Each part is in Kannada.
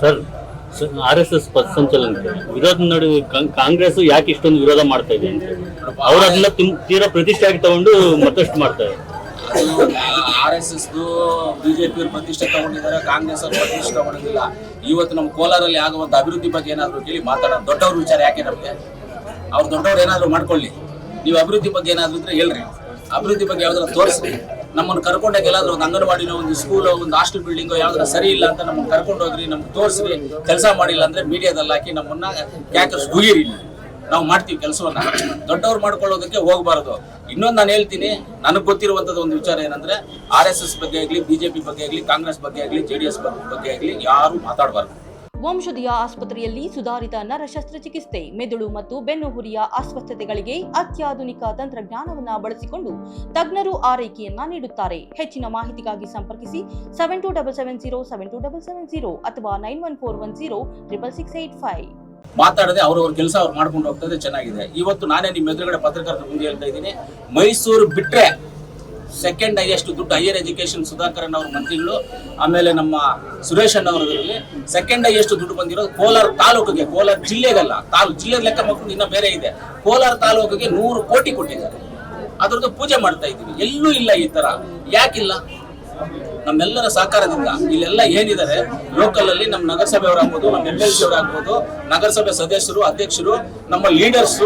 ಸರ್ ಆರ್ ಎಸ್ ಎಸ್ ಸಂಚಲನ ವಿರೋಧ ನಡುವೆ ಕಾಂಗ್- ಕಾಂಗ್ರೆಸ್ ಯಾಕೆ ಇಷ್ಟೊಂದು ವಿರೋಧ ಮಾಡ್ತಾ ಇದೆ ಅಂತ ಅವ್ರು ಅದನ್ನ ತೀರಾ ತೀರಾ ಪ್ರತಿಷ್ಠೆಯಾಗಿ ತಗೊಂಡು ಮತ್ತಷ್ಟು ಮಾಡ್ತಾರೆ ಆರ್ ಎಸ್ ಎಸ್ ಬಿಜೆಪಿ ಪ್ರತಿಷ್ಠೆ ತಗೊಂಡಿದ್ದಾರೆ ಕಾಂಗ್ರೆಸ್ ಅವರು ಪ್ರತಿಷ್ಠೆ ತಗೊಂಡಿಲ್ಲ. ಇವತ್ತು ನಮ್ಮ ಕೋಲಾರಲ್ಲಿ ಆಗುವಂತ ಅಭಿವೃದ್ಧಿ ಬಗ್ಗೆ ಏನಾದ್ರು ಕೇಳಿ ಮಾತಾಡೋಣ. ದೊಡ್ಡವ್ರ ವಿಚಾರ ಯಾಕೆ ನಮಗೆ? ಅವ್ರು ದೊಡ್ಡವ್ರು ಏನಾದ್ರು ಮಾಡ್ಕೊಳ್ಳಿ. ನೀವು ಅಭಿವೃದ್ಧಿ ಬಗ್ಗೆ ಏನಾದ್ರು ಇದ್ರೆ ಹೇಳ್ರಿ. ಅಭಿವೃದ್ಧಿ ಬಗ್ಗೆ ಯಾವ್ದಾದ್ರು ತೋರಿಸ್ರಿ. ನಮ್ಮನ್ನು ಕರ್ಕೊಂಡಾಗ ಎಲ್ಲಾದ್ರೂ ಒಂದು ಅಂಗನವಾಡಿನೋ, ಒಂದು ಸ್ಕೂಲ್, ಒಂದು ಹಾಸ್ಟೆಲ್ ಬಿಲ್ಡಿಂಗ್ ಯಾವ್ದಾರ ಸರಿ ಇಲ್ಲ ಅಂತ ನಮ್ಮನ್ನು ಕರ್ಕೊಂಡು ಹೋಗ್ರಿ ನಮ್ಗೆ ತೋರಿಸ್ರಿ, ಕೆಲಸ ಮಾಡಿಲ್ಲ ಅಂದ್ರೆ ಮೀಡಿಯಾದಲ್ಲಿ ಹಾಕಿ ನಮ್ಮನ್ನ ಕ್ಯಾಕರ್ಸ್ ಗುಯ್ಯಿರಿ ನಾವು ಮಾಡ್ತೀವಿ ಕೆಲಸವನ್ನ. ದೊಡ್ಡವ್ರು ಮಾಡ್ಕೊಳ್ಳೋದಕ್ಕೆ ಹೋಗಬಾರದು. ಇನ್ನೊಂದು ನಾನು ಹೇಳ್ತೀನಿ, ನನಗೆ ಗೊತ್ತಿರುವಂತದ್ದು ಒಂದು ವಿಚಾರ ಏನಂದ್ರೆ ಆರ್ ಎಸ್ ಎಸ್ ಬಗ್ಗೆ ಆಗಲಿ ಬಿಜೆಪಿ ಬಗ್ಗೆ ಆಗಲಿ, ಕಾಂಗ್ರೆಸ್ ಬಗ್ಗೆ ಆಗಲಿ ಜೆ ಡಿ ಬಗ್ಗೆ ಆಗಲಿ, ಯಾರು ಮಾತಾಡಬಾರ್ದು. ವಂಶದಿಯ ಆಸ್ಪತ್ರೆಯಲ್ಲಿ ಸುಧಾರಿತ ನರ ಶಸ್ತ್ರಚಿಕಿತ್ಸೆ ಮೆದುಳು ಮತ್ತು ಬೆನ್ನುಹುರಿಯ ಅಸ್ವಸ್ಥತೆಗಳಿಗೆ ಅತ್ಯಾಧುನಿಕ ತಂತ್ರಜ್ಞಾನವನ್ನ ಬಳಸಿಕೊಂಡು ತಜ್ಞರು ಆರೈಕೆಯನ್ನ ನೀಡುತ್ತಾರೆ. ಹೆಚ್ಚಿನ ಮಾಹಿತಿಗಾಗಿ ಸಂಪರ್ಕಿಸಿ seven two double seven zero seven two double seven zero ಅಥವಾ nine one four one zero triple six eight five ಮಾತಾಡದೆ ಅವ್ರವ್ರ ಕೆಲಸ ಅವ್ರು ಮಾಡ್ಕೊಂಡು ಹೋಗ್ತದೆ ಚೆನ್ನಾಗಿದೆ. ಇವತ್ತು ನಾನೇ ನಿಮ್ಮ ಎದುರುಗಡೆ ಪತ್ರಕರ್ತರ ಮುಂದೆ ಹೇಳ್ತಾ ಇದ್ದೀನಿ. ಮೈಸೂರು ಬಿಟ್ರೆ ಸೆಕೆಂಡ್ ಹೈಯೆಸ್ಟ್ ದುಡ್ಡು ಹೈಯರ್ ಎಜುಕೇಶನ್ ಸುಧಾಕರನ್ ಅವ್ರ ಮಂತ್ರಿಗಳು, ಆಮೇಲೆ ನಮ್ಮ ಸುರೇಶ್ ಅಣ್ಣವರಲ್ಲಿ ಸೆಕೆಂಡ್ ಹೈಯೆಸ್ಟ್ ದುಡ್ಡು ಬಂದಿರೋದು ಕೋಲಾರ ತಾಲೂಕಿಗೆ, ಕೋಲಾರ ಜಿಲ್ಲೆಗಲ್ಲ ತಾಲೂಕು ಜಿಲ್ಲೆ ಲೆಕ್ಕ ಮಕ್ಕಳು ಇನ್ನೂ ಬೇರೆ ಇದೆ. ಕೋಲಾರ ತಾಲೂಕಿಗೆ ನೂರು ಕೋಟಿ ಕೊಟ್ಟಿದ್ದಾರೆ. ಅದ್ರದ್ದು ಪೂಜೆ ಮಾಡ್ತಾ ಇದ್ದೀವಿ. ಎಲ್ಲೂ ಇಲ್ಲ ಈ ತರ. ಯಾಕಿಲ್ಲ? ನಮ್ಮೆಲ್ಲರ ಸಹಕಾರದಿಂದ ಇಲ್ಲೆಲ್ಲ ಏನಿದ್ದಾರೆ ಲೋಕಲ್ ಅಲ್ಲಿ ನಮ್ಮ ನಗರಸಭೆಯವರಾಗ್ಬೋದು ನಮ್ಮ ಎಂ ಎಲ್ ಸಿ ಅವರಾಗ್ಬೋದು ನಗರಸಭೆ ಸದಸ್ಯರು, ಅಧ್ಯಕ್ಷರು, ನಮ್ಮ ಲೀಡರ್ಸ್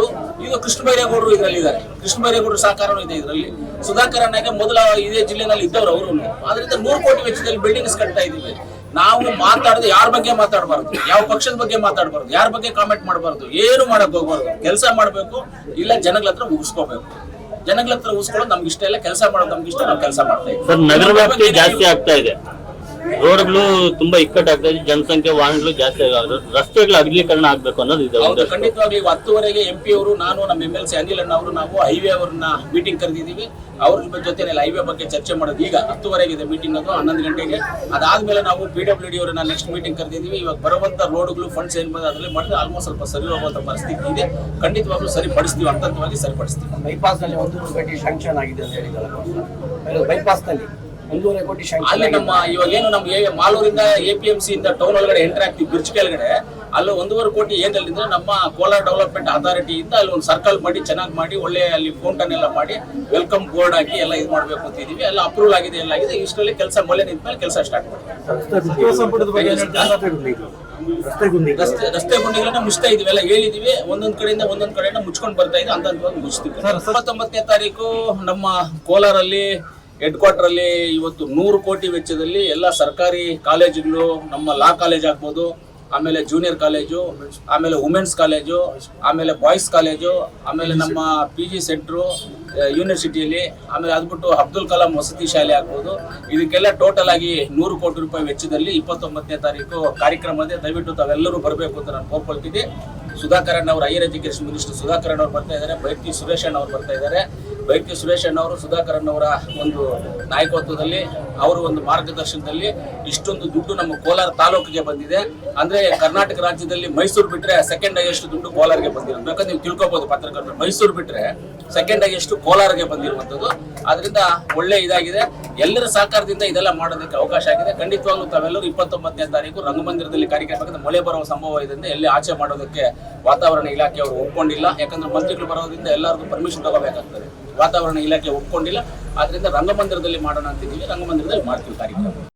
ಇದು ಕೃಷ್ಣ ಬೈರೇಗೌಡರು ಇದರಲ್ಲಿ ಇದ್ದಾರೆ ಕೃಷ್ಣ ಬೈರೇಗೌಡರು ಸಹಕಾರನೂ ಇದೆ ಇದರಲ್ಲಿ. ಸುಧಾಕರ್ ಅಣ್ಣಗೆ ಮೊದಲ ಇದೇ ಜಿಲ್ಲೆನಲ್ಲಿ ಇದ್ದವರು ಅವರು. ಆದ್ರಿಂದ ನೂರು ಕೋಟಿ ವೆಚ್ಚದಲ್ಲಿ ಬಿಲ್ಡಿಂಗ್ಸ್ ಕಟ್ತಾ ಇದ್ದೀವಿ. ನಾವು ಮಾತಾಡದೆ ಯಾರ ಬಗ್ಗೆ ಮಾತಾಡಬಾರ್ದು? ಯಾವ ಪಕ್ಷದ ಬಗ್ಗೆ ಮಾತಾಡಬಾರ್ದು? ಯಾರ ಬಗ್ಗೆ ಕಾಮೆಂಟ್ ಮಾಡಬಾರ್ದು? ಏನು ಮಾಡಕ್ ಹೋಗ್ಬಾರ್ದು? ಕೆಲಸ ಮಾಡಬೇಕು ಇಲ್ಲ ಜನಗಳ ಹತ್ರ ಮುಗಿಸ್ಕೋಬೇಕು ಜನಗಳ ಹತ್ರ ಉಳಿಸ್ಕೊಳ್ಳೋದು ನಮ್ಗೆ ಇಷ್ಟ ಇಲ್ಲ. ಕೆಲಸ ಮಾಡೋದು ನಮ್ಗೆ ಇಷ್ಟ ನಾವು ಕೆಲಸ ಮಾಡ್ತಾ ಇದ್ದೀವಿ. ಜಾಸ್ತಿ ಆಗ್ತಾ ಇದೆ. ರೋಡ್ಗಳು ತುಂಬಾ ಇಕ್ಕಟ್ಟಾಗ್ತಾ ಇದೆ ಜನಸಂಖ್ಯೆ ವಾಹನಗಳು ಜಾಸ್ತಿ ಆಗೋದು. ರಸ್ತೆಗಳ ಅಗಲೀಕರಣ ಆಗ್ಬೇಕು ಅನ್ನೋದು ಇದೆ ಹೌದು ಇವು ಹತ್ತುವರೆಗೆ ಎಂ ಪಿ ಅವರು ನಾನು ನಮ್ಮ ಎಂ ಎಲ್ ಸಿ ಅನಿಲ್ ಅಣ್ಣ ಅವರು ನಾವು ಹೈವೇ ಅವ್ರನ್ನ ಮೀಟಿಂಗ್ ಕರೆದಿದ್ದೀವಿ. ಅವ್ರ ಜೊತೆ ಹೈವೇ ಬಗ್ಗೆ ಚರ್ಚೆ ಮಾಡೋದು. ಈಗ ಹತ್ತುವರೆಗೆ ಇದೆ ಮೀಟಿಂಗ್ ಅದು ಹನ್ನೊಂದು ಗಂಟೆಗೆ. ಅದಾದ್ಮೇಲೆ ನಾವು ಪಿ ಡಬ್ಲ್ಯೂ ಡಿ ಅವರನ್ನ ನೆಕ್ಸ್ಟ್ ಮೀಟಿಂಗ್ ಕರೆದಿದ್ದೀವಿ. ಇವಾಗ ಬರುವಂತ ರೋಡ್ಗಳು ಫಂಡ್ಸ್ ಏನ್ ಬಂದ ಅದರಲ್ಲಿ ಮಾಡಿದ್ರೆ ಆಲ್ಮೋಸ್ಟ್ ಸ್ವಲ್ಪ ಸರಿ ಹೋಗುವಂತ ಪರಿಸ್ಥಿತಿ ಇದೆ. ಖಂಡಿತವಾಗ್ಲೂ ಸರಿಪಡಿಸ್ತೀವಿ ಹಂತವಾಗಿ ಸರಿಪಡಿಸ್ತೀವಿ ಬೈಪಾಸ್ನಲ್ಲಿ ಒಂದು ಗಂಟೆ ಶಾಂಕ್ಷನ್ ಆಗಿದೆ ಅಂತ ಹೇಳಿದ್ದಾರೆ ಬೈಪಾಸ್ನಲ್ಲಿ. ಒಂದೂವರೆ ಕೋಟಿ ಶಾಂಕ್ಷನ್ ಅಲ್ಲಿ ನಮ್ಮ ಇವಾಗ ಏನು ನಮ್ಮ ಎ- ಮಾಲೂರಿಂದ ಎ ಪಿ ಎಂ ಸಿ ಇಂದ ಟೌನ್ ಒಳಗಡೆ ಎಂಟರ್ ಆಗ್ತೀವಿ ಬ್ರಿಡ್ಜ್ ಕೆಳಗಡೆ. ಅಲ್ಲಿ ಒಂದೂವರೆ ಕೋಟಿ ಏನಿಲ್ಲ ನಮ್ಮ ಕೋಲಾರ ಡೆವಲಪ್ಮೆಂಟ್ ಅಥಾರಿಟಿ ಇಂದ ಅಲ್ಲಿ ಒಂದು ಸರ್ಕಲ್ ಮಾಡಿ ಚೆನ್ನಾಗಿ ಮಾಡಿ ಒಳ್ಳೆ ಅಲ್ಲಿ ಫೌಂಟನ್ ಎಲ್ಲ ಮಾಡಿ ವೆಲ್ಕಮ್ ಬೋರ್ಡ್ ಹಾಕಿ ಎಲ್ಲ ಇದು ಮಾಡಬೇಕು ಅಂತ ಇದೀವಿ. ಎಲ್ಲ ಅಪ್ರೂವಲ್ ಆಗಿದೆ ಎಲ್ಲ ಆಗಿದೆ. ಇಷ್ಟರಲ್ಲಿ ಕೆಲಸ ಮೊಲೆ ನಿಂತ ಮೇಲೆ ಕೆಲಸ ಸ್ಟಾರ್ಟ್ ಮಾಡಿ ರಸ್ತೆ ರಸ್ತೆ ಗುಂಡಿಗಳನ್ನ ಮುಚ್ತಾ ಇದೀವಿ. ಎಲ್ಲ ಹೇಳಿದೀವಿ. ಒಂದೊಂದ್ ಕಡೆಯಿಂದ ಒಂದೊಂದ್ ಕಡೆಯಿಂದ ಮುಚ್ಕೊಂಡು ಬರ್ತಾ ಇದೆ. ಅಂತ ಮುಚ್ತೀವಿ. ಹತ್ತೊಂಬತ್ತನೇ ತಾರೀಕು ನಮ್ಮ ಕೋಲಾರಲ್ಲಿ ಹೆಡ್ ಕ್ವಾರ್ಟರ್ ಅಲ್ಲಿ ಇವತ್ತು ನೂರು ಕೋಟಿ ವೆಚ್ಚದಲ್ಲಿ ಎಲ್ಲ ಸರ್ಕಾರಿ ಕಾಲೇಜುಗಳು ನಮ್ಮ ಲಾ ಕಾಲೇಜ್ ಆಗ್ಬೋದು, ಆಮೇಲೆ ಜೂನಿಯರ್ ಕಾಲೇಜು, ಆಮೇಲೆ ವುಮೆನ್ಸ್ ಕಾಲೇಜು, ಆಮೇಲೆ ಬಾಯ್ಸ್ ಕಾಲೇಜು, ಆಮೇಲೆ ನಮ್ಮ ಪಿ ಜಿ ಸೆಂಟ್ರು ಯೂನಿವರ್ಸಿಟಿಯಲ್ಲಿ, ಆಮೇಲೆ ಅದ್ಬಿಟ್ಟು ಅಬ್ದುಲ್ ಕಲಾಂ ವಸತಿ ಶಾಲೆ ಆಗ್ಬೋದು. ಇದಕ್ಕೆಲ್ಲ ಟೋಟಲ್ ಆಗಿ ನೂರು ಕೋಟಿ ರೂಪಾಯಿ ವೆಚ್ಚದಲ್ಲಿ ಇಪ್ಪತ್ತೊಂಬತ್ತನೇ ತಾರೀಕು ಕಾರ್ಯಕ್ರಮ ದಯವಿಟ್ಟು ತಾವೆಲ್ಲರೂ ಬರಬೇಕು ಅಂತ ನಾನು ಕೋರ್ಕೊಳ್ತೀನಿ ಸುಧಾಕರಣ್ಣ ಅವರು ಹೈಯರ್ ಎಜುಕೇಶನ್ ಮಿನಿಸ್ಟರ್ ಸುಧಾಕರಣ್ಣ ಅವರು ಬರ್ತಾ ಇದ್ದಾರೆ ಬೈರ್ತಿ ಸುರೇಶ್ ಅಣ್ಣ ಅವರು ಬರ್ತಾ ಇದ್ದಾರೆ ಬೈರ್ತಿ ಸುರೇಶ್ ಅಣ್ಣ ಅವರು ಸುಧಾಕರಣ್ಣ ಅವರ ಒಂದು ನಾಯಕತ್ವದಲ್ಲಿ, ಅವರು ಒಂದು ಮಾರ್ಗದರ್ಶನದಲ್ಲಿ ಇಷ್ಟೊಂದು ದುಡ್ಡು ನಮ್ಮ ಕೋಲಾರ ತಾಲೂಕಿಗೆ ಬಂದಿದೆ. ಅಂದ್ರೆ ಕರ್ನಾಟಕ ರಾಜ್ಯದಲ್ಲಿ ಮೈಸೂರು ಬಿಟ್ರೆ ಸೆಕೆಂಡ್ ಹೈಯೆಸ್ಟ್ ದುಡ್ಡು ಕೋಲಾರಿಗೆ ಬಂದಿರೋದು. ಬೇಕಾದ್ರೆ ನೀವು ತಿಳ್ಕೊಬಹುದು ಪತ್ರಕರ್ತರು, ಮೈಸೂರು ಬಿಟ್ರೆ ಸೆಕೆಂಡ್ ಹೈಯೆಸ್ಟ್ ಕೋಲಾರಿಗೆ ಬಂದಿರುವಂತದ್ದು ಅದರಿಂದ ಒಳ್ಳೆ ಇದಾಗಿದೆ. ಎಲ್ಲರ ಸಹಕಾರದಿಂದ ಇದೆಲ್ಲ ಮಾಡೋದಕ್ಕೆ ಅವಕಾಶ ಆಗಿದೆ. ಖಂಡಿತವಾಗ್ಲೂ ತಾವೆಲ್ಲರೂ ಇಪ್ಪತ್ತೊಂಬತ್ತನೇ ತಾರೀಕು ರಂಗಮಂದಿರದಲ್ಲಿ ಕಾರ್ಯಕ್ರಮ ಮಳೆ ಬರುವ ಸಂಭವ ಇದೆ ಎಲ್ಲಿ ಆಚೆ ಮಾಡೋದಕ್ಕೆ ವಾತಾವರಣ ಇಲಾಖೆ ಅವರು ಒಪ್ಕೊಂಡಿಲ್ಲ. ಯಾಕಂದ್ರೆ ಮಂತ್ರಿಗಳು ಬರೋದ್ರಿಂದ ಎಲ್ಲರಿಗೂ ಪರ್ಮಿಷನ್ ತಗೋಬೇಕಾಗ್ತದೆ. ವಾತಾವರಣ ಇಲಾಖೆ ಒಪ್ಕೊಂಡಿಲ್ಲ. ಆದ್ರಿಂದ ರಂಗಮಂದಿರದಲ್ಲಿ ಮಾಡೋಣ ಅಂತಿದ್ದೀವಿ. ರಂಗಮಂದಿರದಲ್ಲಿ ಮಾಡ್ತೀವಿ ಕಾರ್ಯಕ್ರಮ.